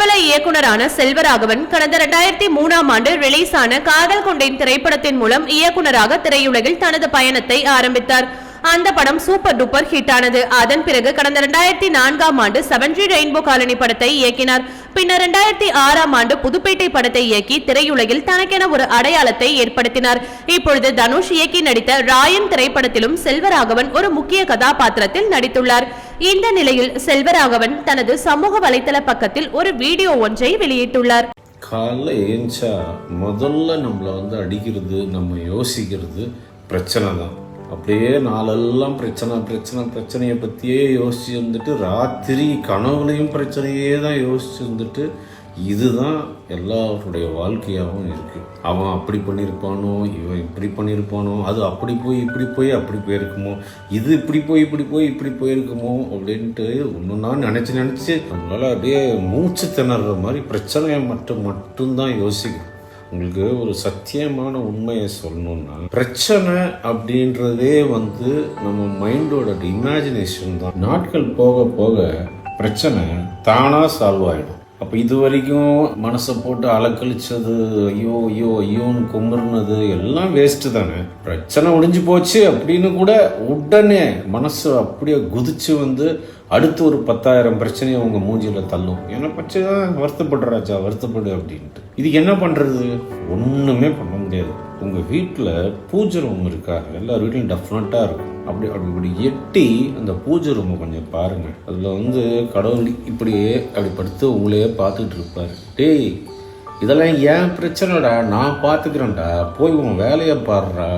பிரபல இயக்குனரான செல்வராகவன் கடந்த இரண்டாயிரத்தி மூணாம் ஆண்டு ரிலீஸ் ஆன காதல் கொண்டேன் திரைப்படத்தின் மூலம் இயக்குனராக திரையுலகில் தனது பயணத்தை ஆரம்பித்தார். அந்த படம் சூப்பர் டூப்பர் ஹிட் ஆனது அதன் பிறகு கடந்த இரண்டாயிரத்தி நான்காம் ஆண்டு செவன்ஜி ரெயின்போ காலனி படத்தை இயக்கினார். பின்னர் இரண்டாயிரத்தி ஆறாம் ஆண்டு புதுப்பேட்டை படத்தை இயக்கி திரையுலகில் தனக்கென ஒரு அடையாளத்தை ஏற்படுத்தினார். இப்பொழுது தனுஷ் இயக்கி நடித்த ராயன் திரைப்படத்திலும் செல்வராகவன் ஒரு முக்கிய கதாபாத்திரத்தில் நடித்துள்ளார். இந்த நிலையில் செல்வராகவன் தனது சமூக வலைதள பக்கத்தில் ஒரு வீடியோ ஒன்றை வெளியிட்டுள்ளார். காலைல ஏஞ்சா முதல்ல நம்மளை வந்து அடிக்கிறது நம்ம யோசிக்கிறது பிரச்சனை தான். அப்படியே நாளெல்லாம் பிரச்சனை பிரச்சனை பிரச்சனையை பற்றியே யோசிச்சு இருந்துட்டு ராத்திரி கனவுலையும் பிரச்சனையே தான் யோசிச்சு இருந்துட்டு இதுதான் எல்லாருடைய வாழ்க்கையாகவும் இருக்குது அவன் அப்படி பண்ணியிருப்பானோ இவன் இப்படி பண்ணியிருப்பானோ அது அப்படி போய் இப்படி போய் அப்படி போயிருக்குமோ இது இப்படி போய் இப்படி போய் இப்படி போயிருக்குமோ அப்படின்ட்டு ஒன்றுனா நினச்சி நினச்சி நம்மளால் அப்படியே மூச்சு திணற மாதிரி பிரச்சனையை மட்டும் மட்டும்தான் யோசிக்கும் உங்களுக்கு ஒரு சத்தியமான உண்மையை சொல்லணும்னா பிரச்சனை அப்படின்றதே வந்து நம்ம மைண்டோட இமேஜினேஷன் தான். நாட்கள் போக போக பிரச்சனை தானாக சால்வ் ஆகிடும் அப்போ இது வரைக்கும் மனசை போட்டு அலக்கழிச்சது ஐயோ ஐயோ ஐயோன்னு குமுறுனது எல்லாம் வேஸ்ட்டு தானே. பிரச்சனை ஒழிஞ்சு போச்சு அப்படின்னு கூட உடனே மனசு அப்படியே குதிச்சு வந்து அடுத்து ஒரு பத்தாயிரம் பிரச்சனையை உங்கள் மூஞ்சியில் தள்ளும். ஏன்னா பச்சை தான் வருத்தப்படுறாச்சா? வருத்தப்படு அப்படின்ட்டு. இதுக்கு என்ன பண்ணுறது ஒன்றுமே பண்ண முடியாது உங்கள் வீட்டில் பூஜை ரூம் இருக்கா எல்லார் வீட்லையும் டெஃபினட்டாக இருக்கும். அப்படி அப்படி இப்படி எட்டி அந்த பூஜை ரூமை கொஞ்சம் பாருங்கள் அதில் வந்து கடவுள் இப்படியே அப்படி படுத்து உங்களையே பார்த்துட்டு இருப்பார். டேய் இதெல்லாம் ஏன் பிரச்சனைடா? நான் பார்த்துக்கிறேன்டா. போய் உன் வேலையை பாடுறா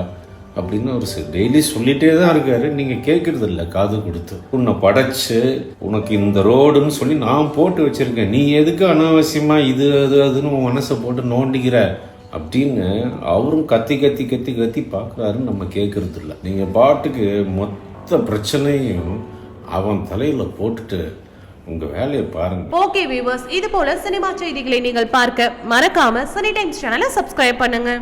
அப்படின்னு அவர் டெய்லி சொல்லிட்டே தான் இருக்காரு. நீங்கள் கேட்கறது இல்லை காது கொடுத்து. உன்னை படைச்சு உனக்கு இந்த ரோடுன்னு சொல்லி நான் போட்டு வச்சிருக்கேன். நீ எதுக்கு அனாவசியமாக இது அது அதுன்னு உன் மனசை போட்டு நோண்டிக்கிற? அப்படின்னு அவரும் கத்தி கத்தி கத்தி கத்தி பார்க்குறாருன்னு நம்ம கேட்கறது இல்லை நீங்கள் பாட்டுக்கு மொத்த பிரச்சனையும் அவன் தலையில் போட்டுட்டு உங்க வேலையை பாருங்க. ஓகே வியூவர்ஸ் இது போல சினிமா செய்திகளை நீங்கள் பார்க்க மறக்காம சனி டைம்ஸ் சேனலை சப்ஸ்கிரைப் பண்ணுங்க.